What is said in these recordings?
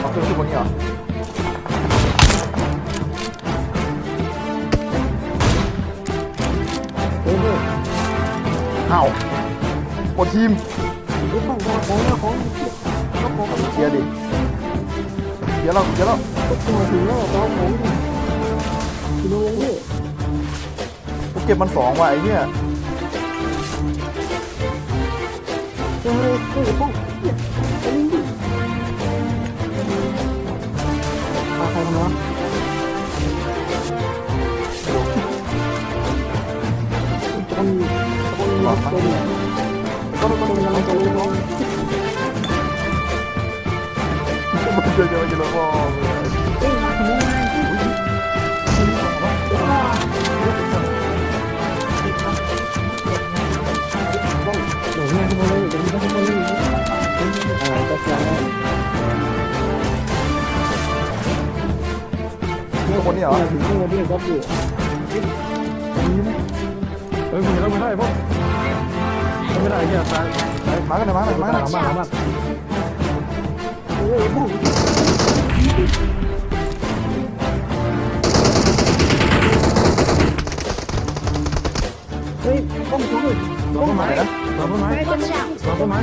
เอาขึ้นขึ้นบนนี้เหรอโอ้โหเอ้าวหมดทีมไอ้ของของของของของของเชียร์ดิเดี๋ยวเราเดี๋ยวเราตัวถึงแล้วของของคุณลุงนี่กูเก็บมันสองว่ะไอ้เนี่ยเฮ้ยเฮ้ย จะมีต้องทำไมเลยอะไรก็เสียแล้ว นี่คนนี้เหรอ ถึงที่วันนี้ก็คือ เฮ้ยมึงแล้วไม่ได้พวกไม่ได้เนี่ยตายตาย มากันหน่อยมากันหน่อยมากันหน่อย มามามา โอ้ยบุ้งเฮ้ยต้องช่วย โดนต้นไม้นะ โดนต้นไม้ Watch out! โดนต้นไม้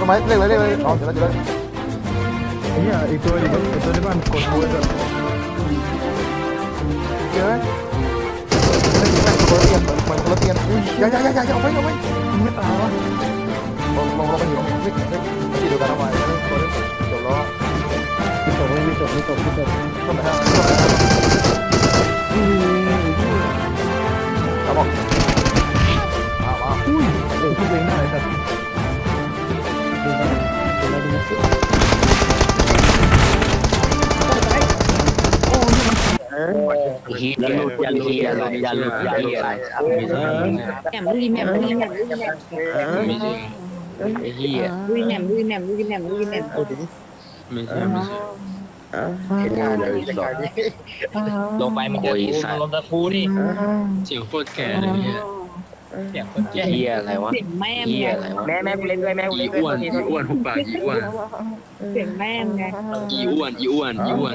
ทำไมเรียกเลยเรียกเลยอ๋อเดี๋ยวเราจะเลยเนี่ยอี ละเตียนเหมือนเหมือนคนละเตียนอุ้ยอย่าอย่าอย่าอย่าเอาไปเอาไปไม่ตายวะลงลงลงไปอยู่เฮ้ยเฮ้ยที่เดียวกันเอาไว้เดี๋ยวล้อไม่ตกไม่ตกไม่ตกไม่ตกต้นไปทางครับบอกมามาอุ้ยโอ้พูดเองได้แต่ดูนะดูนะดูนะ ฮียอย่าหลุดอย่าหลุดอย่าหลุดอย่าหลุดอย่าหลุดไม่ใช่แหม่มลุยแหม่มลุยแหม่มลุยแหม่มไม่ใช่ไอ้เฮียลุยแหม่มลุยแหม่มลุยแหม่มลุยแหม่มไม่ใช่ไม่ใช่ไอ้หน้าเลยหลอกลงไปมันจะคูลงตะคูนี่เสียงโคตรแก่เลยเนี่ยเสียงโคตรแก่เฮียอะไรวะเสียงแม่เฮียไงอะไรวะแม่แม่กูเล่นด้วยแม่กูอีเล่นด้วยอ้วนอีอ้วนหุบปากอีอ้วนเสียงแม่ไงอีอ้วนอีอ้วนอีอ้วน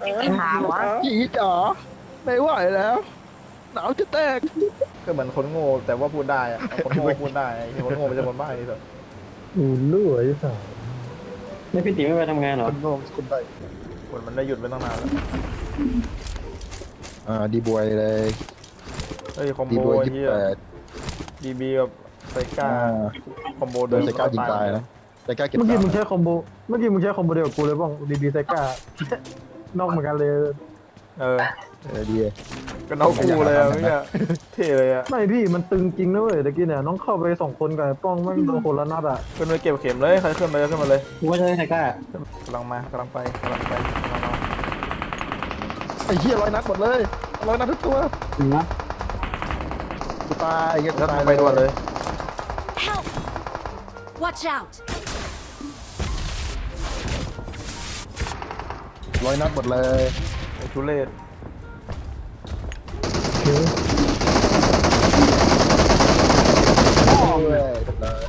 ไอ้ขาวะเฮ้ยไอ้หาวะจีจ๋อไม่ไหวแล้ว หนาวจะแตกก็เหมือนคนโง่แต่ว่าพูดได้อะคนโง่พูดได้ไอ้คนโง่มันจะคนบ้าไอ้สัสอูรั่วไอ้สัสไม่พี่ติ๋มไม่ไปทำงานเหรอคนโง่คนใดคนมันได้หยุดไปตั้งนานแล้วอ่าดีบวยเลยเฮ้ยคอมดีโบบวยไอ้ยี่เหี้ยแปดดีบีกับไซก้าอ่าคอมโบโดนไซก้ายิงตายนะไซก้าเก็บเมื่อกี้สามมึงใช้คอมโบเมื่อกี้มึงใช้คอมโบเดียวกับกูเลยบ้างดีดีไซก้า นอกเหมือนกันเลยเออเออดีก็น้องกูเลยอะเนี่ยเท่เลยอะไม่พี่มันตึงจริงนะเว้ยตะกี้เนี่ยน้องเข้าไปสองคนกับไอ้ป้องแม่งโดนคนละนัดอะขึ้นไปเก็บเข็มเลยใครขึ้นไปก็ขึ้นมาเลยกูว่าจะได้ไทก้ากำลังมากำลังไปกำลังไปกำลังมาไอ้เหี้ยร้อยนัดหมดเลยร้อยนัดทุกตัวจริงนะกูตายไอ้เหี้ยกูแล้วตายไปด่วนเลย Help! Watch out! ร้อยนัดหมดเลยไอ้ทุเรศโอ้ยเรียบร้อย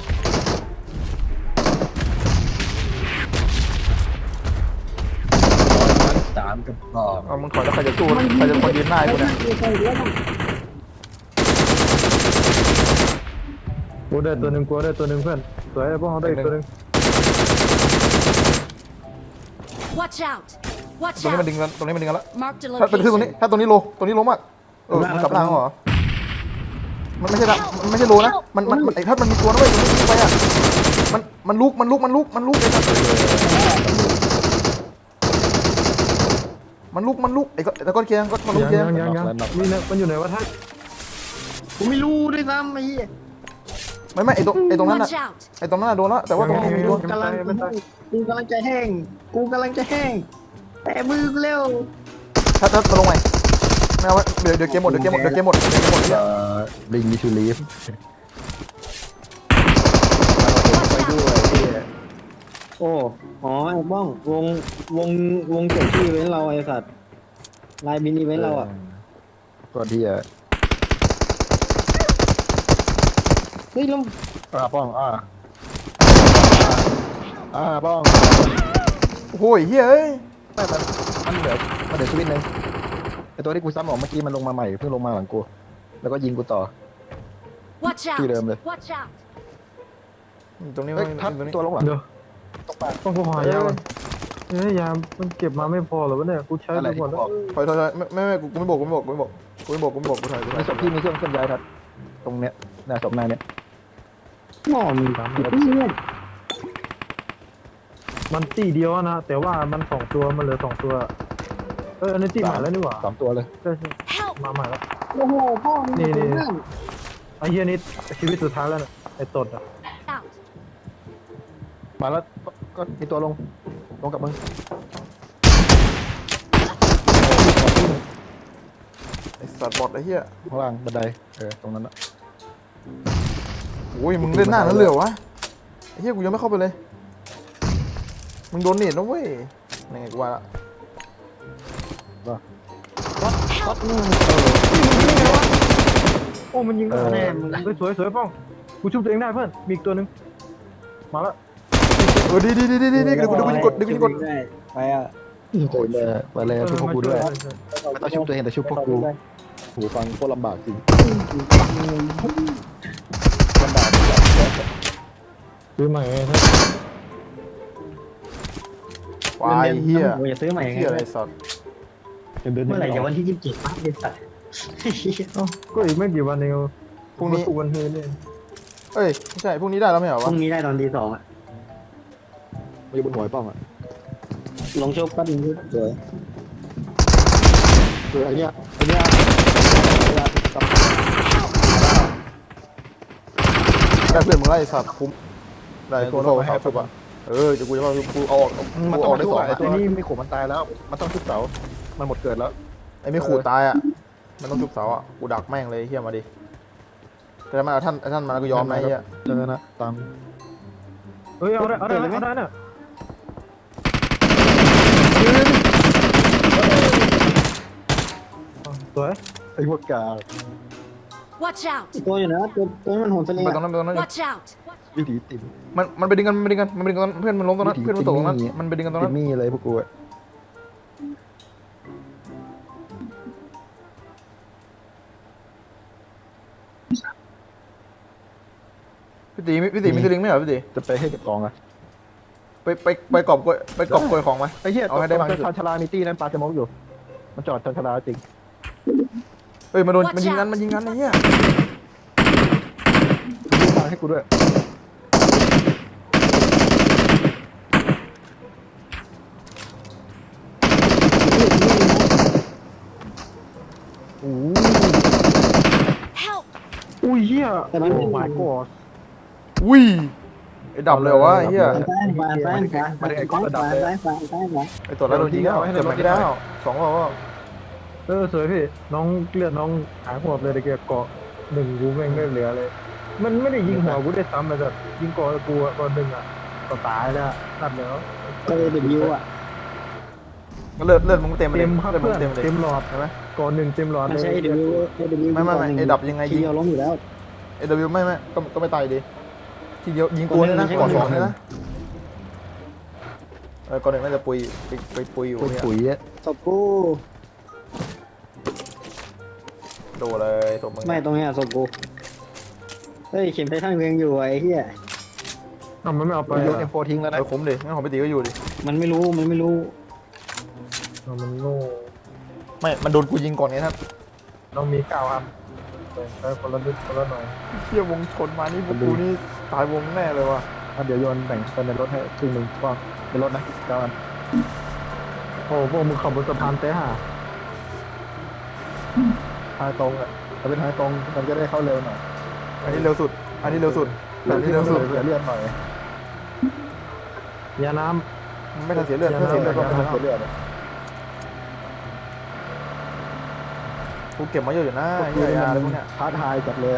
สามกับอ๋อเอามึงขอแล้วใครจะสู้ใครจะคนยืนหน้ากูเนี่ยกูได้ตัวหนึ่งกูได้ตัวหนึ่งเพื่อนสวยไอ้ป้องเขาได้อีกตัวหนึ่ง Watch out! ตรง Watch นี้มัน out! ดึงกันตรงนี้มันดึงกันแล้ว Marked a ถ้าเป็นขึ้นตรงนี้ location. ถ้าตรงนี้โลตรงนี้โลมากเออมันกลับล่างเหรอมันไม่ใช่ละมันไม่ใช่โลนะมันมันมันไอ้ถ้ามันมีตัวนะเว้ยตรงนี้ไปอะมันมันลุกมันลุกมันลุกมันลุกไอ้สัสมันลุกมันลุกไอ้ก็แต่ก้อนเคียงก็มันลุกยังเคียงยังยังยังนี่เนี่ยมันอยู่ไหนวะท่านกูไม่รู้ด้วยซ้ำไอ้เหี้ยไม่ไม่ไอ้ตรงไอ้ตรงนั้นอะ Watch out! ไอ้ตรงนั้นอะโดนแล้วแต่ว่าตรงนี้มีตัวกำลังกูกำลังจะแห้งกูกำลังจะแห้ง แต่มือกูเร็วถ้าถ้าลงใหม่ไม่เอาไว้เดี๋ยวเดี๋ยวเกมหมดเดี๋ยวเกมหมดเดี๋ยวเกมหมดเดี๋ยวเกมหมดเนี่ยเอ่อลิงมีทูลีฟ Watch out! โอ้อ๋อไอ้บ้องวงวงวงเก็บชื่อเว้นเราไอ้สัตว์ลายมินิเว้นเราอะก็ที่อะเฮ้ยแล้วอ่าป้องอ่าอ่าป้องโอ้โหเฮ้ยเอ้ย ไม่มันมันเหลือมันเหลือชีวิตหนึ่งไอตัวที่กูซ้ำออกเมื่อกี้มันลงมาใหม่เพิ่งลงมาหลังกูแล้วก็ยิงกูต่อ Watch out! ที่เดิมเลย Watch out! ตรงนี้เฮ้ยมันทัดตรงนี้ตัวลงหลังเดี๋ยวตกปาก ต้องกูหายาก่อนเอ้ยยามันเก็บมาไม่พอเหรอวะเนี่ยกูใช้อะไรไปหมดที่แล้วบอก ถอยถอยถอยไม่ไม่ไม่กูกูไม่บอกกูไม่บอกกูไม่บอกกูไม่บอกกูไม่บอกกูถอยกูถในอยศพที่มีเครื่องเคลื่อนย้ายทัดตรงเนี้ยหน้าศพหน้าเนี้ยหม้อมึงติดเนี่ย มันตีเดียวอะนะ แต่ว่ามันสองตัวมันเหลือสองตัว เอออันนี้ตีใหม่แล้วนี่หว่าสามตัวเลย ใช่ใช่ Help! มาใหม่แล้ว โอ้โหพ่อมึงนี่นี่ เพื่อนไอ้เฮียนี่ชีวิตสุดท้ายแล้วน่ะไอ้ตดอะ Out! มาแล้วก็มีตัวลง ลงกับมึงไอ้สัตว์บอดไอ้เหี้ยข้างล่างบันไดเออตรงนั้นนะ โอ้ยมึงเล่นหน้านั้นเลยเหรอวะไอ้เหี้ยกูยังไม่เข้าไปเลย มึงโดนเน็ตนะเว้ยยังไงกูว่าละ Help! โอ้มันยิงแน่มึงเฮ้ยสวยสวยป้องกูชุบตัวเองได้เพื่อนมีอีกตัวหนึงมาแล้วเออดีดีดีดีดีเดี๋ยวกูเดี๋ยวกูยิงกดเดี๋ยวกูยิงกดได้ไปอะโอ้ยเลยมาเลยชุบพวกกูด้วยเออมาไม่ต้องชุบตัวเองแต่ชุบพวกกูหูฟังโคตรลำบากจริงลำบากซื้อใหม่ไงถ้า วายเหี้ยโอ้ยซื้อใหม่เหี้ยอะไรสัตว์เดือนเมื่อไหร่นี้จะวันที่ยี่สิบเจ็ดปั๊บเป็นสัตว์เอ้าก็อีกไม่กี่วันเองพรุ่งนี้วัวันเฮนี่เอ้ยไม่ใช่พรุ่งนี้ได้แล้วไม่เหรอพวะรุ่งนี้ได้ตอนตีสองอะมันอยู่บนหัวไอ้ป้องอะลงโชคแป๊บนึงสวยคือไอเนี้ยไอเนี้ยได้เพื่อนมึงไล่สัตว์คุ้มได้กูเข้าไปหาทุบอะ เออเดี๋ยวกูจะเข้ากูเอาออกมันกูต้อองอกได้สองไออะตัวนี้ไม่ขู่มันตายแล้ว มันต้องชุบเสา มันหมดเกิดแล้ว ไอ้ไม่ขู่ตายอะมันต้องทุบเสาอะกูดักแม่งเลยเฮียมาดิแต่มาท่านท่านมาแล้วกูยอมนะเฮียเออนะตามเฮ้ยเอาได้เอาได้เอาได้น่ะสวยไอ้พวกกา Watch out! ตัวอยู่นะตัวตัวมันโหนทะเลไปตรงนั้นไปตรงนั้น Watch out! วิถีติ่มมันมันไปดึงกันมันไปดึงกันมันไปดึงกันเพื่อนมันล้มตรงนั้นวิถีเพื่อนมันตกตรงนั้นจิมมี่มันไปดึงกันตรงตินั้นมี่เลยพวกกูอะพี่ตีพี่ตีมีสลิงไหมเหรอพี่ตีจะไปให้เก็บกองอะไปไปไปกอบกล้วยไปกอบกล้วยของไหม ไอ้เหี้ยเอาให้ได้มากที่สุด ชานชาลามีตี้นั้นปลาจะมกอยู่ มันจอดชานชาลาจริงเฮ้ยมาโดน Watch มันยิงกัน out มันยิงกันไอ้เหี้ยยิงมาให้กูด้วย โอ้ Help! อุ้ยเฮียแต่มันโอ้ my god อุ้ยไอ้ดับเลยเหรอวะไอ้เหี้ยซ้ายขวาซ้ายขวาซ้ายขวาซ้ายขวาซ้ายขวาไอ้ตัวแล้วโดนยิงแล้วเจ็บไม่ได้แล้วสองรอบแล้วเออสวยพี่น้องเลือดน้องหายหัวเลยตะเกียบเกาะหนึ่งกูแม่งไม่เหลือเลย มันไม่ได้ยิงหัวกูได้ซ้ำเลยแบบยิงเกาะกูอะเกาะหนึ่งอะก็ตายแล้วนัดแล้วก็เลยเป็นยูอะ เลือดเลือดมึงเต็มเลยเต็มครับเลือดมึเพื่องนเต็มเลยเต็มหลอดใช่ไหมเกาะหนึ่งเต็มหลอดไม่เลยใช่เดบิวเดบิวไม่ไม่ไม่ไอ้ดับยังไงทียิงเดียวล้มอยู่แล้วเอวไม่ไม่ก็ก็ไม่ตายดีทีเดียวยิงตัวเนี่ยนะก่อนสองเนี่ยนะเออก่อนหนึ่งน่าจะปุยไปไปปุยอยู่พวกเนี่ยปุ๋ยอะศพกูโดนเลยศพมึงไม่ตรงเนี้ยศพกูเฮ้ยเข็มไททันเวียงอยู่ไอ้เหี้ยทำไมไม่เอาไปไปโยนอะเอ็มโฟทิ้งแล้วเอนะอผมดิงั้นผมไปตีก็อยู่ดิมันไม่รู้มันไม่รู้ เอามันโง่ไม่ มันโดนกูยิงก่อนไงท่านเรามีเก้าอันแบ่งไปคนละนิดคนละหน่อยเชี่ยวงชนมานี่พวกกูนี่ตายวงแน่เลยว่ะอะเดี๋ยวโยนแบ่งไปในรถให้ครึ่งหนึ่งป้องในรถนะเก้าอันโอ้พวกมึงขับบนสะพานเตะห่าทางตรงอะถ้าเป็นทางตรงมันจะได้เข้าเร็วหน่อยอันนี้เร็วสุด อันนี้เร็วสุดอันนี้เร็วสุดเสียเลือดหน่อยยาน้ไม่ทันเสียเลือดไม่ทันเสียเลือดก็ไม่ทันเสียเลือด กูเก็บมาเยอะอยู่นะไอ้เหี้ยยาอะไรพวกเนี้ยท้าทายจัดเลย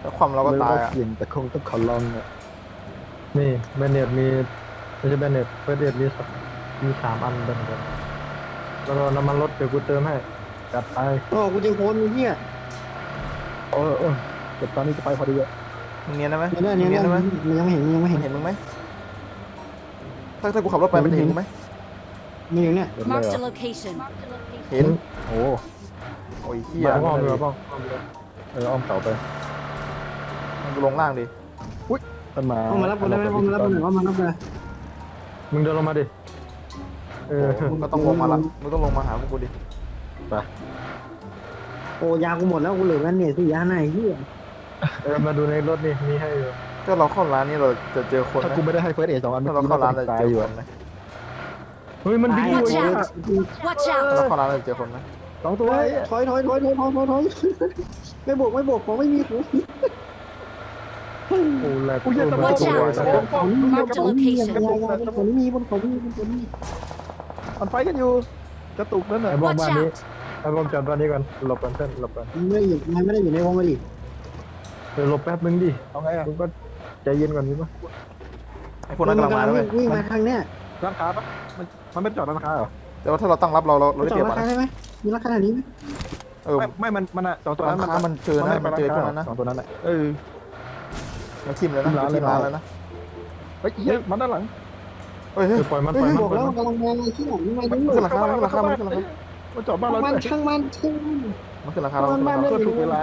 แล้วความเราก็ตายอะเสี่ยงแต่คงต้องขอลองอะำนี่แบนเนตมีไม่ใช่แบนเนตเฟสเดตมีสักมีสามอันเดินกันแล้วก็น้ำมันรถเดี๋ยวกูเติมให้จัดไปโอ้กูเจอโคนมึงเหี้ยเออเออเก็บตอนนี้จะไปพอดีอะมึงเนียนได้ไหมเนี่ยเนี่ยมึงเนี่ยได้ไหมมันยังไม่เห็นมันยังไม่มันเห็นเห็นมึงไหมถ้าถ้ากูขับรถไปมันจะเห็นมึงไหม มันอยู่เนี่ย Marked a location. เห็นโอ้โอ้ยเฮียบ้องอ้อมเลยบ้องอ้อมเลยเอออ้อมเสาไปมันลงล่างดิมันมาเอามารับกูได้ไหมเอามารับกูหน่อยเอามารับเลยมึงเดินลงมาดิ เออ มึงก็ต้องลงมาละมึงต้องลงมาหาพวกกูดิโอ้ยากูหมดแล้วกูเหลือแค่เนี่ยสี่ยาไหนเหี้ยเออมาดูในรถนี่มีให้อยู่ถ้าเราเข้าร้านนี้เราจะเจอคนไหถ้ามกูไม่ได้ให้เฟิร์สเอสองอันเมื่ถ้าอเรากี้เข้าร้านเราตาจะยเจอยู่อคอะนไหม เฮ้ยมันบินอยู่ Watch ไอ้ out! เหี้ย Watch ถ้า out! เราเข้าร้านเราจะเจอคนไหมสองตัวถอยถอยถอยถอยถอยถอยถอยไม่บวกไม่บวกผมไม่มีหูโอ้แหลกกูยังตะโกน Watch อยู่ out ตะโกนของนี่มี Marked a ของนี่มี location. ของนี่มีบนของนี่มีบนของนี่มันไฟกันอยู่ กระตุกนั่นน่ะไอ้บ้อง Watch บ้านนี้ out! ไอ้บ้องจอดบ้านนี้ก่อนหลบกันเส้นหลบกันมันไม่ได้อยู่มันไม่ได้อยู่ในวงเลยดิเดี๋ยวหลบแป๊บนึงดิเอาไงอะมึงก็ใจเย็นก่อนดิปะไอ้พวกนั้นกำลังมาแล้วเว้ยวิ่งมาทางเนี้ย ร้านค้าปะมันมันไม่จอดร้านค้าเหรอแต่ว่าถ้าเราตั้งรับเราเราเราได้จอเปดรียบราอะคาได้ไหมมีราคาขนาดนี้ไหมเออไม่ไม่มันมันอะสองตัวร้านั้นนค้ามันเจอนะมันเจอพวกนั้นนะสองตัวนั้นแหละเออ มันทิมเลยนะร้านมันทิมเลยร้านเหรอแล้วนะเฮ้ยเหี้ยมันด้านหลัง เฮ้ยเฮ้ยเดี๋ยวปล่อยมันเฮ้ปยล่อยบมันอกปล่อยแล้วมันกำลังมาอะไรที่ไหนยังไงมันดูขึ้นราคามันขึ้นราคามันขึ้นราคา มันจอดบ้านเรามันด้วยช่างมันช่างมัน มันขึ้นราคาเรามันขึ้นราคามันเพื่อถูกเวลา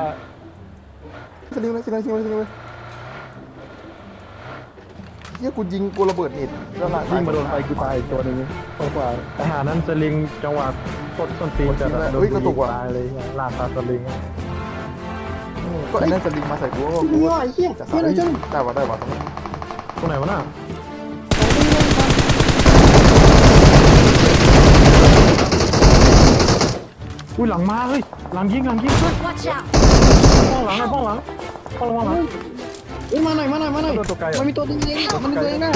สลิงเลยสลิงเลยสลิงเลยสลิงเลย เฮียกูยิงกูระเบิดนิดแล้วล่ะยิงมาโดนไฟกูตายตัวหนึงตรงกว่าไอ้หารนั้นสลิงจังหวะกดส้นตีนจะโดนยิงตายเลยลากตาสลิงก็ไอ้นั่นสลิงมาใส่กูก็กูว่าไอ้เหี้ยจะเหี้ยอะไรจังได้วะได้วะตรงไหนวะน่ะอุ้ยหลังมาเฮ้ยหลังยิงหลังยิงเฮ้ยป้องหลังไอ้ป้องหลังป้องหลังหลัง อ้ยมาหน่อยมาหน่อยมาหน่อยโดนตัวไกลมันมีตัวดึงเองมันมีตัวเองได้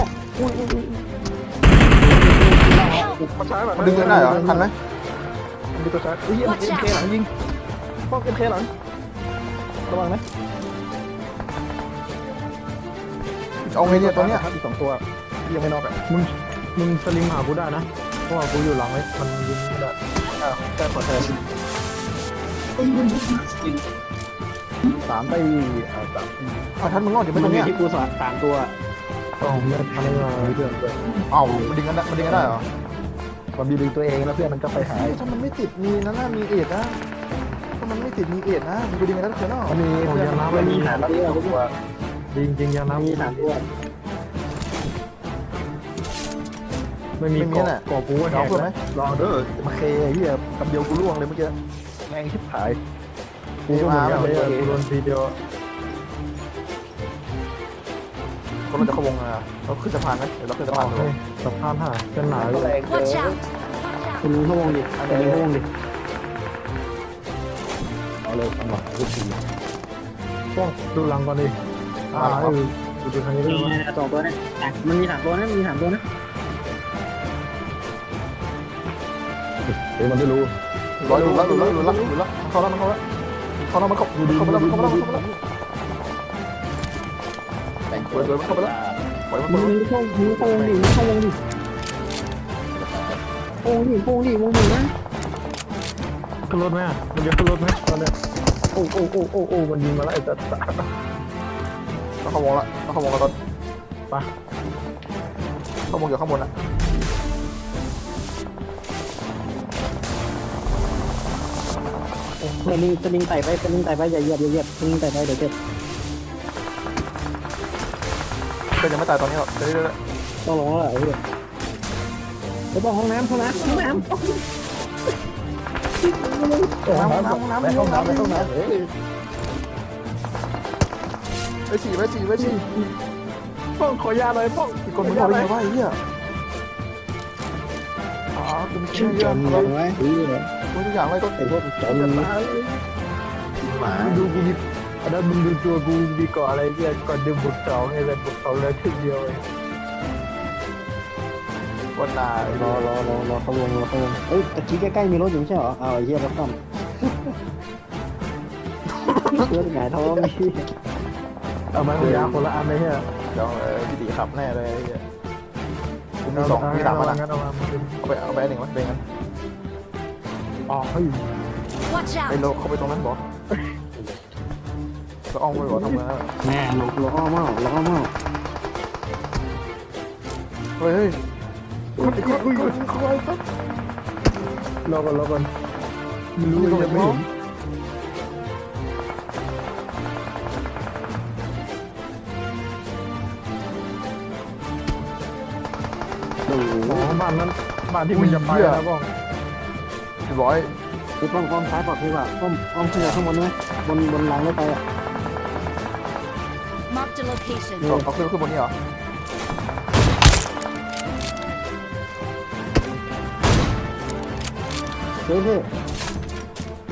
มันช้าแบบมันดึงเงินได้เหรอทันไหมมันมีตัวช้าเฮ้ยเอ็มเคหลังยิงป้องเอ็มเคหลังระวังนะเอาไงเนี่ยตัวเนี้ยอีกสองตัวยังไม่นอกอะมึงมึงสลิงหากูได้นะเพราะว่ากูอยู่หลังไอ้มันยิงไม่ได้อ่าแต่ขอแทน สามไปอ่าสามปีเอาทันมึงรอดอยู่ไหมตรงเนี้ยที่กูสอนสามตัวต้องไม่ทันเลยมีเพื่อนด้วยเอ้ามันดึงกันได้มันดึงกันได้เหรอมันมีดึงตัวเองแล้วเพื่อนมันก็ไปหายถ้ามันไม่ติดมีนั่นน่ะมีเอ็ดนะถ้ามันไม่ติดมีเอ็ดนะมึงไปดึงกันได้เถอะเนาะมันมีเพื่อนมันมีหาแล้วสองตัวจริงจริงยังนะมีสามตัวไม่มีเกาะเกาะกูว่าแหเอากเพิ่มไหมลองเออมาเคเฮียคำเดียวกูล่วงเลยเมื่อกี้แม่งชิบหาย กูก็เหมือนกันเลยกูโดนทีเดียวคนเราจะเข้าวงอะเราขึ้นสะพานไหมเดี๋ยวเราขึ้นสะพานดูสะพานหาเส้นหนาอยู่ Watch out! คุณลุงเข้าวงดิคุณลุงเข้าวงดิเอาเลยทำหลักลูกทีต้องดูหลังก่อนดิอ่าเออกูดูทางนี้มีด้วยสองตัวนะมันมีสามตัวนะมีสามตัวนะเดี๋ยวมันไม่รู้ร้อยดูแล้วดูแล้วดูแล้วดูแล้วเข้าแล้วมันเข้าแล้ว เข้าแล้วมันเข้าเข้าไปแล้วมันเข้าไปแล้วมันเข้าไปแล้วแต่งเปิดเปิดมันเข้าไปแล้วปล่อยมันมึเปิเข้ามึงเข้าวงดิมึงเข้าวงดิวงดิวงดิวงดินะขึ้นรถไหมอะมันจะขึ้นรถไหมตอนเนี้ยโอ้โอ้โอ้โอ้โอ้มันยิงมาแล้วไอ้สัตว์เราเข้าวงล้วเราเข้าวงแล้วตอนไปเข้าวงอยู่ข้างบนอะ สลิงสลิงไต่ไปสลิงไต่ไปอย่าเหยียบอย่าเหยียบสลิงไต่ไปเดี๋ยวเจ็บก็ยังไม่ตายตอนนี้หรอกเรื่อยต้องลงแล้วไอ้เหี้ยไปบอกห้องน้ำห้องน้ำห้องน้ำๆน้ำน้ำน้ำไปห้องน้ำไปห้องน้ำเฮ้ยไปฉี่ไปฉี่ไปฉี่ป้องขอยาหน่อยป้องอีกคนมึงเอาไปไงวะไอ้เหี้ยอ๋อกูมีชื่อเยอะจเรานไว้กู ทุกอย่างเลยก็ไอ้พวกจนหมาดูกูมีอันนั้นมึงดูตัวกูมีเกาะอะไรเนี่ยก่อนดิมบุกสองไอ้แบบบุกสองแล้วทีเดียวเองวันนารอรอรอรอเขาวงรอเขาวงเอ้ยตะกี้ใกล้ๆมีรถอยู่ไม่ใช่เหรอเอาไอ้เหี้ยรถซ่อมเพื่อนหงายท้องนี่เอาไม้ยาคนละอันเลยเนี่ยเดี๋ยวพี่ตีขับแน่เลยไอ้เหี้ยมีสองมีสามอันอะเอาไปเอาไปหนึ่งวะเบงกัน อ๋อเฮ้ย Watch ไอ้ out! โลเข้าไปตรงนั้นบอกก็อ้อมไปบอกทำงานแม่หลอกหลอกอ้อมเมาหลอกอ้อมเมาเฮ้ยเฮ้ยคนไอ้คนคนคนคนไอ้สัสรอก่อนรอก่อนไม่รู้รู้ยังยังไม่ไม่รู้เห็นโอ้โห อ๋อบ้านนั้นบ้านที่มึงจะไปนะบ้อง เรียบร้อยกูต้องอ้อมซ้ายปลอดภัยกว่าอ้อมอ้อมขึ้นไปข้างบนไหมบนบนหลังรถไฟอะ Marked a location. เอาเอาขึ้นขึ้นบนนี้เหรอเฮ้ยเฮ้ย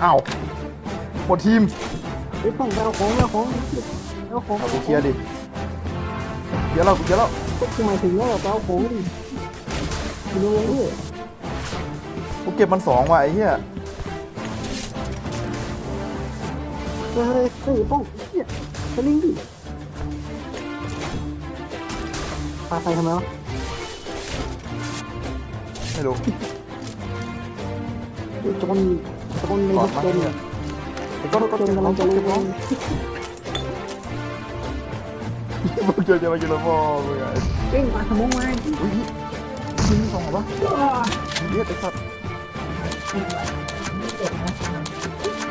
อ้าวหมดทีมเฮ้ยต้องไปเอาของเอาของเอาของเอากูเคลียร์ดิเคลียร์แล้วกูเคลียร์แล้วทำไมถึงแล้วไปเอาของดิดูวงดิ กูเก็บมันสองว่ะไอ้เหี้ยเฮ้ยเฮ้ยป้องเนี่ยสลิงดิปาใครทำไมวะไม่รู้โจนโจนในก่อรถมาจนเนี่ยไอ้ก็ก็รถก็จนกำลังจะลบงน้องพวกเจอจะมากินละพ่อมึงไงเอ้ยปลาสมองมาอุ้ยยิงสองเหรอวะเลือดไอ้สัตว์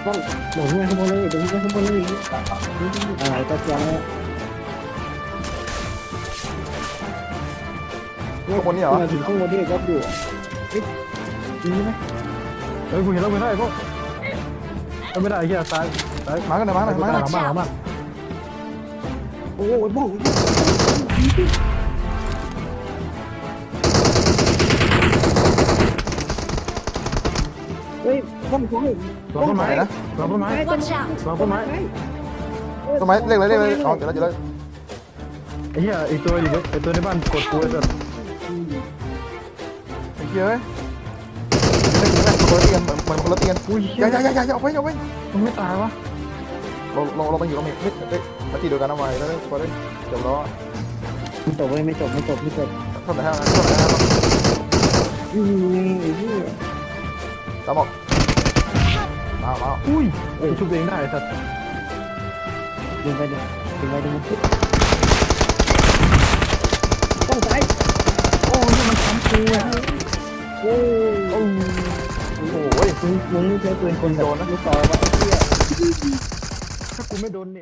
ต้องโดดขึ้นไปข้างบนเลยโดดขึ้นไปข้างบนเลยอะไรก็จะข้างบนนี่เหรอมาถึงข้างบนที่ก็อยู่เอ๊ะนี่ไหมเฮ้ยกูเห็นแล้วไม่ได้พวกไม่ได้ไอ้เหี้ยตายตายมากันหน่อยมาหน่อยมาหน่อยหลันหลังบ้านโอ้ยบ้องเฮ้ยบ้ องไฟหลังต้นไม้นะหลังต้นไม้ Watch out. หลังต้นไม้ต้นไม้เรียกเลยเรียกเลยอ๋อเดี๋ยวแล้วเดี๋ยวแล้วไอ้เหี้ยไอ้ตัวอยู่ไอ้ตัวในบ้านกดกูไอ้สัสไอ้เหี้ยเอ้ยไม่ถึงแล้วคนละเตียงเหมือนเหมือนคนละเตียงอุ้ยอย่าอย่าอย่าอย่าอย่าเอาไปอย่าเอาไปมันไม่ตายวะเราเราเราต้องอยู่ตรงนี้เฮ้ยเฮ้ยมาตีเดียวกันนะมาแล้วพอได้เดี๋ยวล้อไม่จบไม่จบไม่จบไม่จบเท่าไหร่ฮะเท่าไหร่ฮะอืมไอ้ที่ตามออก มามาอุ้ยไอ้ชุบเองได้ไอ้สัสดึงไปดึงดึงไปดึงต้องใจโอ้ยมันทำกูอะโอ้ยโอ้โหมึงมึงไม่ใช่ปืนคนโดนนะลูกต่อวะถ้ากูไม่โดนเน็ต